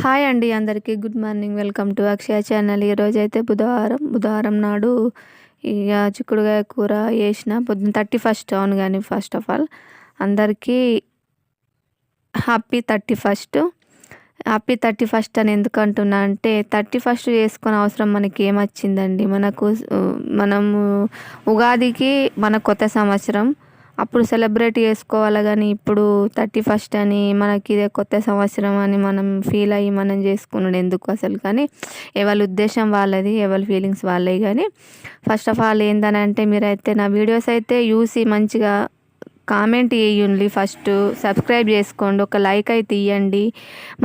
Hi అండి అందరికీ. Good morning. Welcome to Akshaya channel. ఈరోజు అయితే బుధవారం బుధవారం నాడు ఇక చిక్కుడుగాయ కూర వేసిన పొద్దున్న థర్టీ ఫస్ట్ అవును కానీ ఫస్ట్ ఆఫ్ ఆల్. అందరికీ happy thirty first. Happy thirty first అని ఎందుకు అంటున్నా అంటే థర్టీ ఫస్ట్ చేసుకునే అవసరం మనకి ఏమొచ్చిందండి? మనకు మనము ఉగాదికి మన కొత్త సంవత్సరం. అప్పుడు సెలబ్రేట్ చేసుకోవాలి కానీ ఇప్పుడు థర్టీ ఫస్ట్ అని మనకి ఇదే కొత్త సంవత్సరం అని మనం ఫీల్ అయ్యి మనం చేసుకున్నాడు ఎందుకు అసలు? కానీ ఎవరి ఉద్దేశం వాళ్ళది ఎవరి ఫీలింగ్స్ వాళ్ళవి కానీ ఫస్ట్ ఆఫ్ ఆల్ ఏందని అంటే మీరైతే నా వీడియోస్ అయితే చూసి మంచిగా కామెంట్ చేయండి. ఫస్ట్ సబ్స్క్రైబ్ చేసుకోండి. ఒక లైక్ అయితే ఇవ్వండి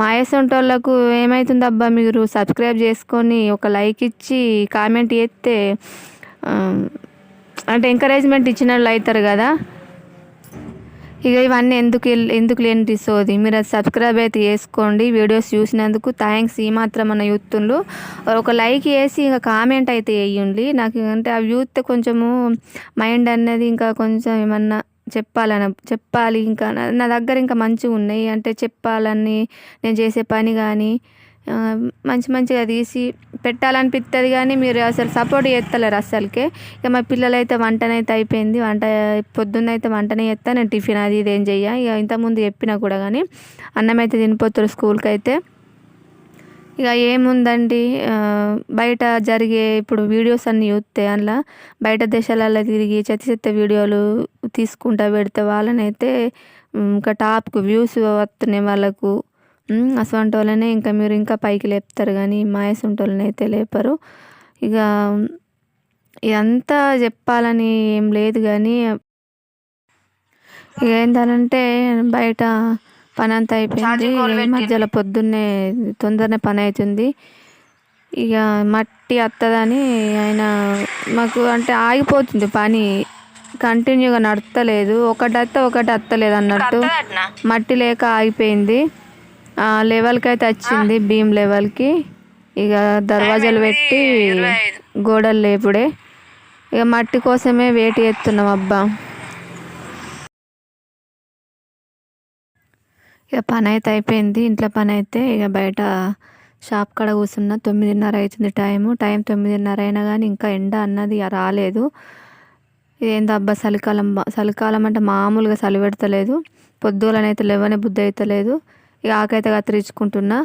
మా వాళ్ళకు ఏమవుతుంది అబ్బా మీరు సబ్స్క్రైబ్ చేసుకొని ఒక లైక్ ఇచ్చి కామెంట్ చేస్తే అంటే ఎంకరేజ్మెంట్ ఇచ్చిన వాళ్ళు అవుతారు కదా? ఇక ఇవన్నీ ఎందుకు ఎందుకు లేని తీసుకోది మీరు అది సబ్స్క్రైబ్ అయితే చేసుకోండి. వీడియోస్ చూసినందుకు థ్యాంక్స్ ఈ మాత్రం అన్న యూత్లు ఒక లైక్ వేసి ఇంకా కామెంట్ అయితే వేయండి. నాకు అంటే ఆ యూత్ కొంచెము మైండ్ అనేది ఇంకా కొంచెం ఏమన్నా చెప్పాలని చెప్పాలి ఇంకా. నా దగ్గర ఇంకా మంచిగా ఉన్నాయి అంటే చెప్పాలని నేను చేసే పని కానీ మంచి మంచిగా తీసి పెట్టాలనిపిస్తుంది కానీ మీరు అసలు సపోర్ట్ చేస్తలేరు అస్సలకే. ఇక మా పిల్లలైతే వంటనైతే అయిపోయింది. వంట పొద్దున్న అయితే వంటనే చేస్తా నేను టిఫిన్ అది ఇది ఏం చెయ్య. ఇక ఇంతకుముందు చెప్పినా కూడా కానీ అన్నం అయితే తినిపోతారు స్కూల్కి అయితే ఇక ఏముందండి? బయట జరిగే ఇప్పుడు వీడియోస్ అన్నీ చూస్తే అందులో బయట దేశాలలో తిరిగి చెత్త చెత్త వీడియోలు తీసుకుంటా పెడితే వాళ్ళనైతే ఇంకా టాప్కు వ్యూస్ వస్తున్నాయి వాళ్ళకు. అసవంటి వాళ్ళనే ఇంకా మీరు ఇంకా పైకి లేపుతారు కానీ మాయసంటి వాళ్ళని అయితే లేపరు. ఇక ఇదంతా చెప్పాలని ఏం లేదు కానీ ఇక ఏంటంటే బయట పని అంతా అయిపోయింది మధ్యలో పొద్దున్నే తొందరనే పని అవుతుంది ఇక మట్టి వస్తుందని ఆయన మాకు అంటే ఆగిపోతుంది పని. కంటిన్యూగా నడతలేదు. ఒకటి వస్తే ఒకటి వస్తలేదు అన్నట్టు మట్టి లేక ఆగిపోయింది. లెవెల్కి అయితే వచ్చింది భీమ్ లెవెల్కి. ఇక దర్వాజాలు పెట్టి గోడలు లేపుడే. ఇక మట్టి కోసమే వెయిట్ చేస్తున్నాం అబ్బా. ఇక పని అయితే అయిపోయింది. ఇంట్లో పని అయితే ఇక బయట షాప్ కాడ కూర్చున్న. తొమ్మిదిన్నర అవుతుంది టైము. టైం తొమ్మిదిన్నర అయినా కానీ ఇంకా ఎండ అన్నది రాలేదు. ఇదేందో అబ్బా చలికాలం. చలికాలం అంటే మామూలుగా చలి పెడతలేదు. పొద్దులనైతే లేవనే బుద్ధి అవుతలేదు ఇక ఆకైతే కత్తిరించుకుంటున్నా.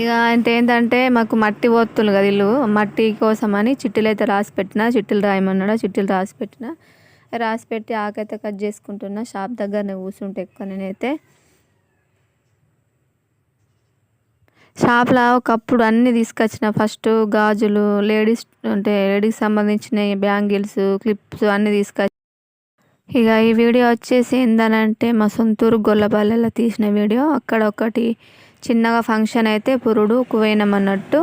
ఇక అంటే ఏంటంటే మాకు మట్టి పోతులు కదా ఇల్లు మట్టి కోసమని చిట్టులు అయితే రాసి పెట్టిన చిట్టులు రాయమన్నాడు చిట్టులు రాసి పెట్టిన. రాసి పెట్టి ఆకైతే కట్ చేసుకుంటున్నా షాప్ దగ్గరనే కూర్చుంటే ఎక్కువ నేనైతే. షాప్లో ఒకప్పుడు అన్నీ తీసుకొచ్చిన ఫస్ట్ గాజులు లేడీస్ అంటే లేడీస్ సంబంధించిన బ్యాంగిల్స్ క్లిప్స్ అన్నీ తీసుకొచ్చి ఇక ఈ వీడియో వచ్చేసి ఏందనంటే మా సొంతూరు గొల్లపల్లెలో తీసిన వీడియో. అక్కడ ఒకటి చిన్నగా ఫంక్షన్ అయితే పురుడు కువైనమన్నట్టు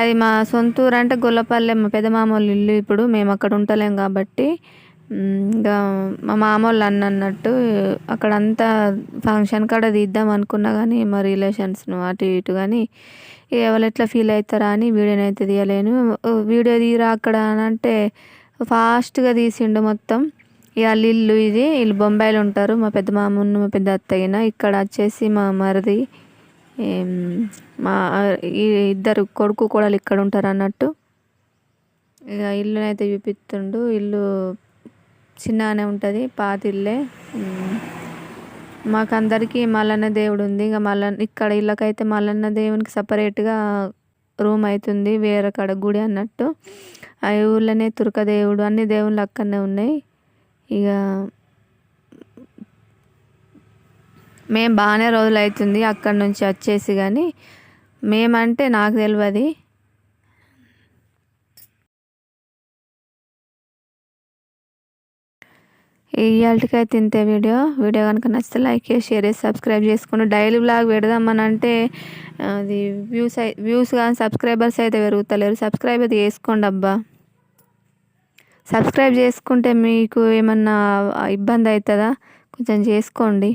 అది మా సొంతూరు అంటే గొల్లపల్లె మా పెద్ద మామూలు ఇల్లు ఇప్పుడు మేము అక్కడ ఉంటలేం కాబట్టి ఇంకా మా మామూలు అన్న అన్నట్టు అక్కడంతా ఫంక్షన్ కాడ తీద్దాం అనుకున్నా కానీ మా రిలేషన్స్ను అటు ఇటు కానీ ఎవరు ఎట్లా ఫీల్ అవుతారా అని వీడియోని అయితే తీయలేను. వీడియో తీయరా అక్కడ అని అంటే ఫాస్ట్గా తీసిండు మొత్తం. వాళ్ళ ఇల్లు ఇది వీళ్ళు బొంబాయిలో ఉంటారు. మా పెద్ద మామూలు మా పెద్ద అత్తయ్యన. ఇక్కడ వచ్చేసి మా మరిది మా ఇద్దరు కొడుకు కూడా ఇక్కడ ఉంటారు అన్నట్టు. ఇక ఇల్లునైతే చూపిస్తుండు. ఇల్లు చిన్నగానే ఉంటుంది పాత ఇల్లే. మాకందరికీ మల్లన్న దేవుడు ఉంది. ఇక మల్ల ఇక్కడ ఇళ్ళకైతే మల్లన్న దేవునికి సపరేట్గా రూమ్ అవుతుంది వేరే కాడ గుడి అన్నట్టు. ఆ ఊళ్ళోనే తుర్క దేవుడు అన్ని దేవుళ్ళు అక్కడనే ఉన్నాయి. ఇక మేము బాగానే రోజులు అవుతుంది అక్కడి నుంచి వచ్చేసి కానీ మేమంటే నాకు తెలియదు ఇవాళకైతే ఇంతే వీడియో. వీడియో కనుక నచ్చితే లైక్ చేసి షేర్ చేసి సబ్స్క్రైబ్ చేసుకుని డైలీ బ్లాగ్ పెడదామని అంటే అది వ్యూస్ వ్యూస్ కానీ సబ్స్క్రైబర్స్ అయితే పెరుగుతలేరు. సబ్స్క్రైబ్ అయితే చేసుకోండి అబ్బా సబ్స్క్రైబ్ చేసుకుంటే మీకు ఏమన్నా ఇబ్బంది అవుతుందా? కొంచెం చేసుకోండి.